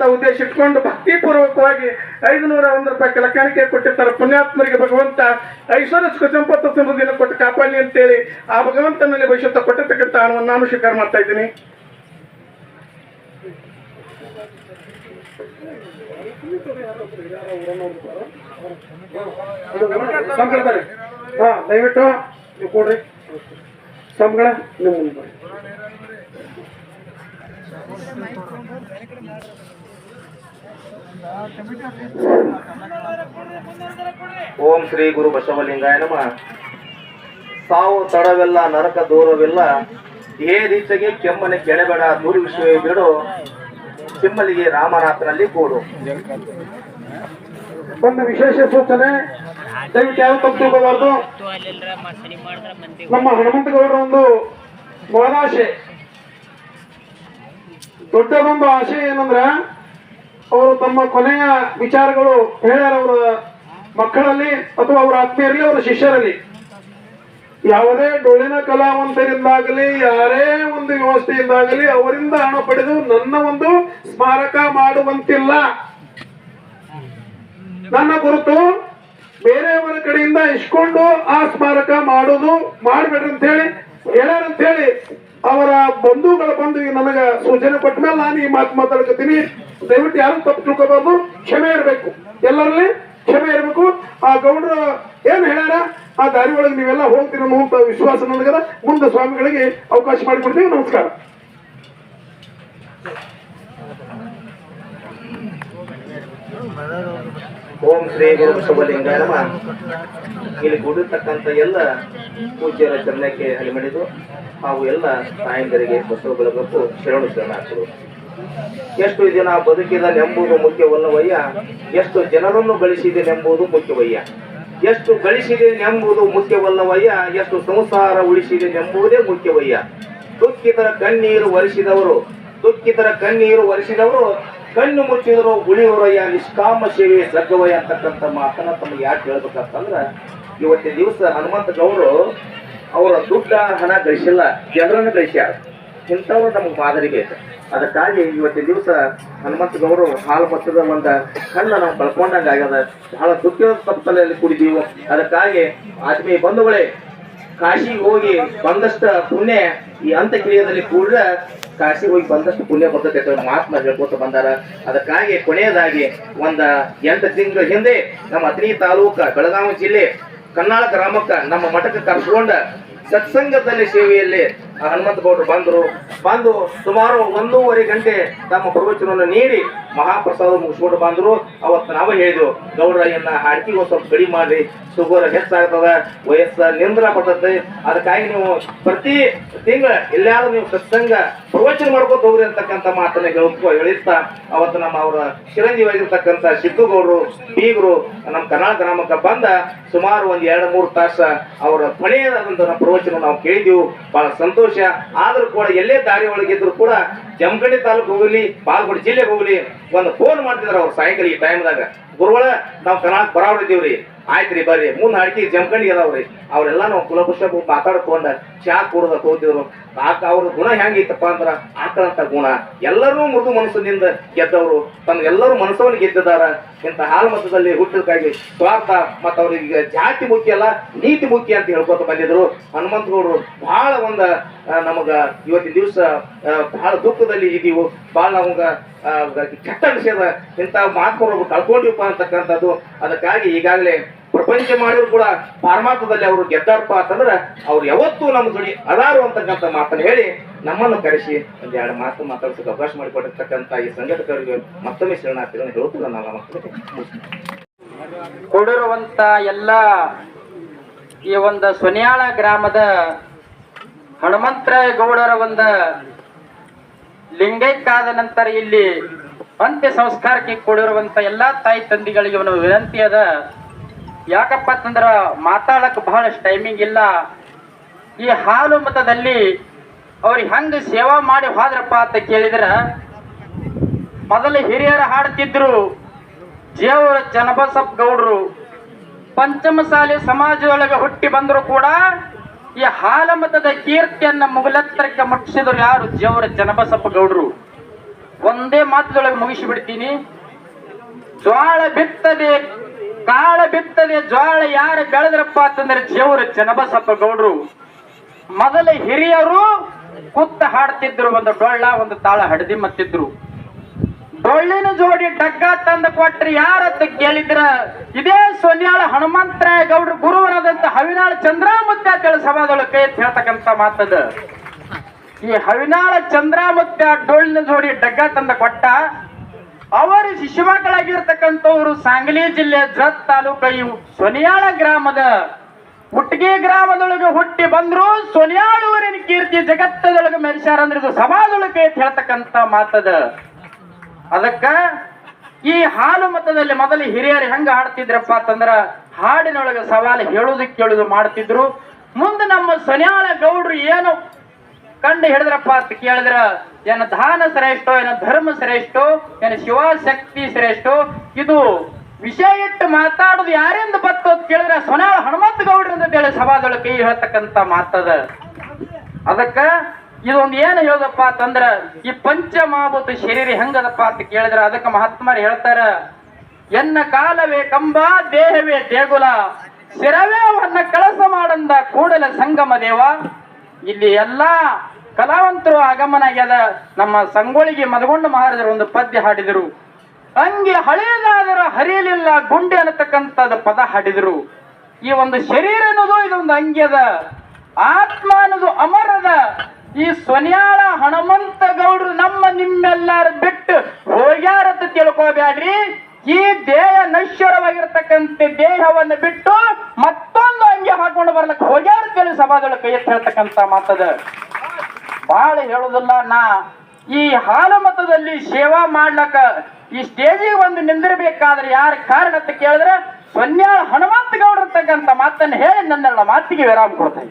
ಮಾಡುವಂತ ಉದ್ದೇಶ ಇಟ್ಕೊಂಡು ಭಕ್ತಿಪೂರ್ವಕವಾಗಿ ಐದುನೂರ ಒಂದು ರೂಪಾಯಿ ಕಲಕಾಣಿಕೆ ಕೊಟ್ಟಿರ್ತಾರೆ ಪುಣ್ಯಾತ್ಮರಿಗೆ ಭಗವಂತ. ಐಶ್ವರ್ಯ ಸುಖ ಸಂಪತ್ತು ಸಮೃದ್ಧಿಯನ್ನು ಕೊಟ್ಟು ಕಾಪಾಡಲಿ ಅಂತೇಳಿ ಆ ಭಗವಂತನಲ್ಲಿ ಭವಿಷ್ಯತ್ತ ಕೊಟ್ಟಿರ್ತಕ್ಕಂಥ ಹಣವನ್ನು ನಾನು ಸ್ವೀಕಾರ ಮಾಡ್ತಾ ಇದ್ದೀನಿ. ಹಾ, ದಯವಿಟ್ಟು ನೀವು ಕೊಡ್ರಿ. ಸಂಬಳ ನಿಮ್ಮ ಮುಂದೆ ಓಂ ಶ್ರೀ ಗುರು ಬಸವಲಿಂಗಾಯ ನಮ. ಸಾವು, ತಡವೆಲ್ಲ, ನರಕ ದೂರವಿಲ್ಲ ಏ ರೀತಿಗೆ ಕೆಮ್ಮನೆ ಕೆಳಬೇಡ ವಿಷಯ ಬಿಡು. ಕೆಮ್ಮಲಿಗೆ ರಾಮನಾಥನಲ್ಲಿ ಕೂಡು. ಒಂದು ವಿಶೇಷ ಸೂಚನೆ, ದಯವಿಟ್ಟು ಯಾವ ತಪ್ಪು ತಿಳ್ಕೋಬಾರ್ದು. ನಮ್ಮ ಹನುಮಂತಗೌಡರ ಒಂದು ಮಹದಾಶೆ ದೊಡ್ಡದೊಂದು ಆಶೆ ಏನಂದ್ರ ಅವರು ತಮ್ಮ ಕೊನೆಯ ವಿಚಾರಗಳು ಹೇಳ್ಯಾರ ಅವರ ಮಕ್ಕಳಲ್ಲಿ ಅಥವಾ ಅವರ ಆತ್ಮೀಯರಲ್ಲಿ, ಅವರ ಶಿಷ್ಯರಲ್ಲಿ. ಯಾವುದೇ ಡೊಳ್ಳಿನ ಕಲಾವಂತರಿಂದಾಗಲಿ, ಯಾರೇ ಒಂದು ವ್ಯವಸ್ಥೆಯಿಂದಾಗಲಿ ಅವರಿಂದ ಹಣ ಪಡೆದು ನನ್ನ ಒಂದು ಸ್ಮಾರಕ ಮಾಡುವಂತಿಲ್ಲ. ನನ್ನ ಗುರುತು ಬೇರೆಯವರ ಕಡೆಯಿಂದ ಇಸ್ಕೊಂಡು ಆ ಸ್ಮಾರಕ ಮಾಡುದು ಮಾಡಬೇಡ್ರಿ ಅಂತ ಹೇಳಿ ಹೇಳಿ ಅವರ ಬಂಧುಗಳ ಬಂದು ನನಗ ಸೂಚನೆ ಕೊಟ್ಟ ಮೇಲೆ ನಾನು ಈ ಮಾತು ಮಾತಾಡ್ಕತೀನಿ ದಯವಿಟ್ಟು ಯಾರು ತಪ್ಪು ತಿಳ್ಕೋಬಾರ್ದು. ಕ್ಷಮೆ ಇರಬೇಕು. ಎಲ್ಲರಲ್ಲಿ ಕ್ಷಮೆ ಇರಬೇಕು. ಆ ಗೌಡರು ಏನು ಹೇಳ್ಯಾರ? ಆ ದಾರಿ ಒಳಗೆ ನೀವೆಲ್ಲ ಹೋಗ್ತೀರ ಅನ್ನುವಂತ ವಿಶ್ವಾಸ ನನಗದ. ಮುಂದೆ ಸ್ವಾಮಿಗಳಿಗೆ ಅವಕಾಶ ಮಾಡಿಕೊಡ್ತೀವಿ ನಮಸ್ಕಾರ. ಓಂ ಶ್ರೀ ಗುರು ಶುಭಲಿಂಗ ಇಲ್ಲಿ ಕೂಡಿರ್ತಕ್ಕಂಥ ಎಲ್ಲ ಪೂಜ್ಯರ ಚರಣಕ್ಕೆ ಅಲಿಮಡಿದು ಹಾಗೂ ಎಲ್ಲ ತಾಯಂದರಿಗೆ ಬಸವ ಬೆಳಗಪ್ಪು ಶರಣು ಶರಣಾರ್ಥರು ಎಷ್ಟು ದಿನ ಬದುಕಿದನೆಂಬುದು ಮುಖ್ಯವಲ್ಲವಯ್ಯ? ಎಷ್ಟು ಜನರನ್ನು ಗಳಿಸಿದೆನೆಂಬುದು ಮುಖ್ಯವಯ್ಯ. ಎಷ್ಟು ಗಳಿಸಿದೆನೆಂಬುದು ಮುಖ್ಯವಲ್ಲವಯ್ಯ? ಎಷ್ಟು ಸಂಸಾರ ಉಳಿಸಿದೆನೆಂಬುದೇ ಮುಖ್ಯವಯ್ಯ. ದುಃಖಿತರ ಕಣ್ಣೀರು ಒರೆಸಿದವರು, ದುಃಖಿತರ ಕಣ್ಣೀರು ಒರೆಸಿದವರು, ಕಣ್ಣು ಮುಚ್ಚಿದರು ಉಳಿಯುವರಯ್ಯ, ನಿಷ್ಕಾಮ ಸೇವೆ ಸಗ್ಗವಯ್ಯ ಅಂತಕ್ಕಂಥ ಮಾತನ್ನ ತಮಗೆ ಯಾಕೆ ಹೇಳ್ಬೇಕಂತಂದ್ರೆ, ಇವತ್ತಿನ ದಿವಸ ಹನುಮಂತ ಗೌಡರು ಅವರ ದುಡ್ಡ ಹಣ ಗಳಿಸಿಲ್ಲ, ಜನರನ್ನು ಗಳಿಸ್ಯಾರ. ಇಂಥವ್ರು ನಮ್ಮ ಮಾದರಿ ಅದಕ್ಕಾಗಿ ಇವತ್ತಿನ ದಿವಸ ಹನುಮಂತ ಗೌರು ಹಾಲು ಮತ್ತದ ಒಂದು ಕಣ್ಣ ನಾವು ಕಳ್ಕೊಂಡಂಗೆ ಆಗ್ಯದ. ಬಹಳ ದುಃಖದ ತಪ್ಪಲೆಯಲ್ಲಿ ಕುಡಿದೀವಿ. ಅದಕ್ಕಾಗಿ ಆತ್ಮೀಯ ಬಂಧುಗಳೇ, ಕಾಶಿಗೆ ಹೋಗಿ ಬಂದಷ್ಟ ಪುಣ್ಯ ಈ ಅಂತ್ಯಕ್ರಿಯೆಯಲ್ಲಿ ಕೂಡ ಕಾಶಿ ಹೋಗಿ ಬಂದಷ್ಟು ಪುಣ್ಯ ಬರ್ತೈತೆ ಅಂತ ಮಹಾತ್ಮ ಹೇಳ್ಕೊತ ಬಂದಾರ. ಅದಕ್ಕಾಗಿ ಕೊನೆಯದಾಗಿ ಒಂದ ಎಂಟು ತಿಂಗಳ ಹಿಂದೆ ನಮ್ಮ ಅತನಿ ತಾಲೂಕ ಬೆಳಗಾವಿ ಜಿಲ್ಲೆ ಕನ್ನಾಳ ಗ್ರಾಮಕ್ಕ ನಮ್ಮ ಮಠಕ್ಕೆ ಕರ್ಕೊಂಡ ಸತ್ಸಂಗದಲ್ಲಿ ಸೇವೆಯಲ್ಲಿ ಹನುಮಂತ ಗೌಡರು ಬಂದರು. ಬಂದು ಸುಮಾರು ಒಂದೂವರೆ ಗಂಟೆ ತಮ್ಮ ಪ್ರವಚನವನ್ನು ನೀಡಿ ಮಹಾಪ್ರಸಾದ ಮುಗಿಸ್ಕೊಂಡು ಬಂದರು. ಅವತ್ತು ನಾವು ಹೇಳಿದೆವು ಗೌಡ್ರ ಇನ್ನ ಹಾಡಿಕೆ ಒಂದು ಸ್ವಲ್ಪ ಕಡಿಮೆ ಮಾಡ್ರಿ. ಶುಗರ್ ಹೆಚ್ಚಾಗ್ತದ, ವಯಸ್ಸ ನಿಂದ್ರ ಬರ್ತದೆ ಅದಕ್ಕಾಗಿ ನೀವು ಪ್ರತಿ ತಿಂಗಳ ಎಲ್ಲಾದ್ರೂ ನೀವು ಸತ್ಸಂಗ ಪ್ರವಚನ ಮಾಡ್ಕೊತ ಹೋಗ್ರಿ ಅಂತಕ್ಕಂಥ ಮಾತನ್ನ ಹೇಳ್ಕೊ ಹೇಳಿಸ್ತಾ, ಅವತ್ತು ನಮ್ಮ ಅವರ ಚಿರಂಜೀವಿಯಾಗಿರ್ತಕ್ಕಂಥ ಸಿದ್ದುಗೌಡರು ಬೀಗರು ನಮ್ಮ ಕನ್ನಡ ಗ್ರಾಮಕ್ಕೆ ಬಂದ ಸುಮಾರು ಒಂದು ಎರಡು ಮೂರು ತಾಸ ಅವರ ಕೊನೆಯದಾದಂಥ ಪ್ರವಚನ ನಾವು ಕೇಳಿದೆವು. ಬಹಳ ಸಂತೋಷ. ಆದರೂ ಕೂಡ ಎಲ್ಲೇ ದಾರಿ ಒಳಗಿದ್ರು ಕೂಡ ಜಮಖಂಡಿ ತಾಲೂಕು ಹೋಗಲಿ ಬಾಲ್ಕೋಟೆ ಜಿಲ್ಲೆಗೆ ಹೋಗಲಿ, ಒಂದು ಫೋನ್ ಮಾಡ್ತಿದ್ರು ಅವ್ರು ಸಾಯಂಕಾಲ ಈ ಟೈಮ್ದಾಗ ಗುರುಗಳ ನಾವು ಕನ್ನಡ ಬರಾವರ್ ಆಯ್ತ್ರಿ ಬರ್ರಿ. ಮುಂದೆ ಹಾಡ್ಕಿ ಜಮಖಂಡಿ ಅದಾವ್ರಿ. ಅವರೆಲ್ಲ ನಾವು ಕುಲಪುಷ ಮಾತಾಡ್ಕೊಂಡ ಚಾ ಕುಡ್ದ ಹೋದಿದ್ರು ಆಕ ಅವ್ರ ಗುಣ ಹೆಂಗಿತ್ತಪ್ಪ ಅಂದ್ರ ಆಕಳಂತ ಗುಣ. ಎಲ್ಲರೂ ಮೃದು ಮನಸ್ಸಿನಿಂದ ಗೆದ್ದವರು. ತಮ್ಮ ಎಲ್ಲರೂ ಮನಸ್ಸವನ್ನು ಗೆದ್ದಿದ್ದಾರ ಇಂಥ ಹಾಲು ಮತದಲ್ಲಿ ಹುಟ್ಟಿದಕ್ಕಾಗಿ ಸ್ವಾರ್ಥ ಮತ್ತು ಅವ್ರಿಗೆ ಜಾತಿ ಮುಖ್ಯ ಅಲ್ಲ, ನೀತಿ ಮುಖ್ಯ ಅಂತ ಹೇಳ್ಕೊತ ಬಂದಿದ್ರು. ಹನುಮಂತಗೌಡರು ಬಹಳ ಒಂದ ನಮಗ ಇವತ್ತಿನ ದಿವಸ ಬಹಳ ದುಃಖದಲ್ಲಿ ಇದೀವು. ಬಹಳ ನಮಗ ಕೆಟ್ಟ ವಿಷಯದ ಇಂಥ ಮಹಾತ್ಮರು ಕಳ್ಕೊಂಡಿವಪ್ಪ ಅಂತಕ್ಕಂಥದ್ದು. ಅದಕ್ಕಾಗಿ ಈಗಾಗಲೇ ಪ್ರಪಂಚ ಮಾಡಿದ್ರು ಕೂಡ ಪಾರಮಾರ್ಥದಲ್ಲಿ ಅವರು ಗೆದ್ದಾರಪ್ಪ ಅಂತಂದ್ರೆ ಅವ್ರು ಯಾವತ್ತೂ ನಮ್ಮ ಜೊಡಿ ಅದಾರು ಅಂತಕ್ಕಂಥ ಮಾತನ್ನು ಹೇಳಿ ನಮ್ಮನ್ನು ಕರೆಸಿ ಒಂದು ಎರಡು ಮಾತು ಮಾತಾಡ್ಸಕ್ಕೆ ಅವಕಾಶ ಮಾಡಿಕೊಟ್ಟಿರ್ತಕ್ಕಂಥ ಈ ಸಂಘಟಕರಿಗೆ ಮತ್ತೊಮ್ಮೆ ಶರಣಾರ್ಥಿಗಳನ್ನು ಹೇಳುತ್ತಿಲ್ಲ ನಾವು ಮಕ್ಕಳಿಗೆ ಕೊಡಿರುವಂತ ಎಲ್ಲ ಈ ಒಂದು ಸೊನ್ಯಾಳ ಗ್ರಾಮದ ಹನುಮಂತರಾಯ ಗೌಡರ ಒಂದು ಲಿಂಗೈಕ್ಕಾದ ನಂತರ ಇಲ್ಲಿ ಅಂತ್ಯ ಸಂಸ್ಕಾರಕ್ಕೆ ಕೊಡಿರುವಂತ ಎಲ್ಲಾ ತಾಯಿ ತಂದಿಗಳಿಗೆ ಒಂದು ವಿನಂತಿ ಅದ. ಯಾಕಪ್ಪ ಅಂತಂದ್ರ ಮಾತಾಡಕ್ ಬಹಳಷ್ಟು ಟೈಮಿಂಗ್ ಇಲ್ಲ. ಈ ಹಾಲು ಮತದಲ್ಲಿ ಅವ್ರಿಗೆ ಹೆಂಗೆ ಸೇವಾ ಮಾಡಿ ಹೋದ್ರಪ್ಪ ಅಂತ ಕೇಳಿದ್ರ, ಮೊದಲು ಹಿರಿಯರು ಹಾಡ್ತಿದ್ರು ಜೇವರ ಜನಬಸಪ್ಪ ಗೌಡ್ರು ಪಂಚಮಸಾಲಿ ಸಮಾಜದೊಳಗೆ ಹುಟ್ಟಿ ಬಂದರೂ ಕೂಡ ಈ ಹಾಲಮತದ ಕೀರ್ತಿಯನ್ನ ಮುಗಲತ್ತರಕ್ಕೆ ಮುಟ್ಟಿಸಿದ್ರು ಯಾರು? ಜೇವರ ಜನಬಸಪ್ಪ ಗೌಡ್ರು. ಒಂದೇ ಮಾತದೊಳಗೆ ಮುಗಿಸಿ ಬಿಡ್ತೀನಿ. ಜ್ವಾಳ ಬಿತ್ತದೆ ಕಾಳ ಬಿತ್ತದೆ ಜ್ವಾಳ ಯಾರು ಬೆಳೆದ್ರಪ್ಪ ಅಂತಂದ್ರೆ ಜೇವ್ರ ಚನ್ನಬಸಪ್ಪ ಗೌಡ್ರು ಮೊದಲ ಹಿರಿಯರು ಕುತ್ತ ಹಾಡ್ತಿದ್ರು, ಒಂದು ಡೊಳ್ಳ, ಒಂದು ತಾಳ ಹಡದಿ ಮತ್ತಿದ್ರು. ಡೊಳ್ಳಿನ ಜೋಡಿ ಡಗ್ಗ ತಂದ ಕೊಟ್ರಿ ಯಾರತ್ತ ಕೇಳಿದ್ರ? ಇದೇ ಸೊನ್ಯಾಳ ಹನುಮಂತರಾಯ ಗೌಡ್ರ ಗುರುವರಾದಂತ ಹವಿನಾಳ ಚಂದ್ರಾಮುತ್ಯ ಅಂತೇಳಿ ಸಭಾದೊಳಗೆ ಕೈ ಹೇಳ್ತಕ್ಕಂತ ಮಾತದ. ಈ ಹವಿನಾಳ ಚಂದ್ರಾಮುತ್ಯ ಡೊಳ್ಳಿನ ಜೋಡಿ ಡಗ್ಗ ತಂದ ಕೊಟ್ಟ ಅವರ ಶಿಶುಮಕ್ಕಳಾಗಿರ್ತಕ್ಕಂಥವ್ರು ಸಾಂಗ್ಲಿ ಜಿಲ್ಲೆ ಜತ್ ತಾಲೂಕ ಇವು ಸೊನಿಯಾಳ ಗ್ರಾಮದ. ಹುಟ್ಟಿಗೆ ಗ್ರಾಮದೊಳಗೆ ಹುಟ್ಟಿ ಬಂದ್ರು ಸೊನಿಯಾಳೂರಿನ ಕೀರ್ತಿ ಜಗತ್ತದೊಳಗೆ ಮೆರೆಸ್ಯಾರ ಅಂದ್ರೆ ಇದು ಅಂತ ಹೇಳ್ತಕ್ಕಂತ ಮಾತದ. ಅದಕ್ಕ ಈ ಹಾಲು ಮತದಲ್ಲಿ ಮೊದಲು ಹಿರಿಯರು ಹೆಂಗ ಹಾಡ್ತಿದ್ರಪ್ಪ ಅಂತಂದ್ರ ಹಾಡಿನೊಳಗೆ ಸವಾಲು ಹೇಳುದು ಕೇಳುದು ಮಾಡ್ತಿದ್ರು. ಮುಂದೆ ನಮ್ಮ ಸೊನ್ಯಾಳ ಗೌಡ್ರು ಏನು ಕಂಡು ಹಿಡಿದ್ರಪ್ಪ ಅಂತ ಕೇಳಿದ್ರ ಏನ ದಾನ ಶ್ರೇಷ್ಠೋ ಏನ ಧರ್ಮ ಶ್ರೇಷ್ಠೋ ಏನ ಶಿವಶಕ್ತಿ ಶ್ರೇಷ್ಠೋ, ಇದು ವಿಷಯ ಇಟ್ಟು ಮಾತಾಡುದು ಯಾರಿಂದ ಬತ್ತು ಅಂತ ಕೇಳಿದ್ರೆ, ಸೊನಾಳ ಹನುಮಂತ ಗೌಡ್ರಿಂದ ಹೇಳಿ ಸಭಾದೊಳಗೆ ಕೈ ಹೇಳ್ತಕ್ಕಂತ ಮಾತದ. ಅದಕ್ಕ ಇದೊಂದು ಏನು ಹೇಳದಪ್ಪ ಅಂತಂದ್ರ, ಈ ಪಂಚಮಾಭೂತ ಶರೀರ ಹೆಂಗದಪ್ಪ ಅಂತ ಕೇಳಿದ್ರ, ಅದಕ್ಕೆ ಮಹಾತ್ಮರು ಹೇಳ್ತಾರ, ಎನ್ನ ಕಾಲವೇ ಕಂಬ, ದೇಹವೇ ದೇಗುಲ, ಶಿರವೇ ಅವನ್ನ ಕಳಸ ಮಾಡಂದ ಕೂಡಲ ಸಂಗಮ ದೇವ ಇಲ್ಲಿ ಎಲ್ಲ ಕಲಾವಂತರು ಆಗಮನ ಆಗ್ಯದ. ನಮ್ಮ ಸಂಗೊಳಿಗೆ ಮದಗೊಂಡ ಮಹಾರಾಜರು ಒಂದು ಪದ್ಯ ಹಾಡಿದರು. ಹಂಗೆ ಹಳೆಯದಾದರೂ ಹರಿಯಲಿಲ್ಲ ಗುಂಡೆ ಅನ್ನತಕ್ಕಂಥದ್ದು ಪದ ಹಾಡಿದರು. ಈ ಒಂದು ಶರೀರ ಅನ್ನೋದು ಇದೊಂದು ಅಂಗ್ಯದ. ಆತ್ಮ ಅನ್ನೋದು ಅಮರದ. ಈ ಸ್ವನ್ಯಾಳ ಹನುಮಂತ ಗೌಡ್ರು ನಮ್ಮ ನಿಮ್ಮೆಲ್ಲಾರ ಬಿಟ್ಟು ಹೋಗ್ಯಾರತ್ತ ತಿಳ್ಕೋಬ್ಯಾಡ್ರಿ. ಈ ದೇಹ ನಶ್ವರವಾಗಿರ್ತಕ್ಕಂಥ ದೇಹವನ್ನು ಬಿಟ್ಟು ಮತ್ತೊಂದು ಅಂಗಿ ಹಾಕೊಂಡು ಬರ್ಲಕ್ಕೆ ಹೋಗ್ಯಾರ ಸಭಾದೊಳಗೆ ಕೈ ಎತ್ತಿ ಮಾತದ. ಬಹಳ ಹೇಳುದಿಲ್ಲ ನಾ, ಈ ಹಾಲು ಮತದಲ್ಲಿ ಸೇವಾ ಮಾಡ್ಲಕ್ಕ ಈ ಸ್ಟೇಜಿಗೆ ಒಂದು ನಿಂದಿರಬೇಕಾದ್ರೆ ಯಾರ ಕಾರಣ ಅಂತ ಕೇಳಿದ್ರೆ ಸೊನ್ಯಾಳ ಹನುಮಂತ ಗೌಡ್ರ ಅಂತಕ್ಕಂಥ ಮಾತನ್ನು ಹೇಳಿ ನನ್ನೆಲ್ಲ ಮಾತಿಗೆ ವಿರಾಮ ಕೊಡ್ತೇನೆ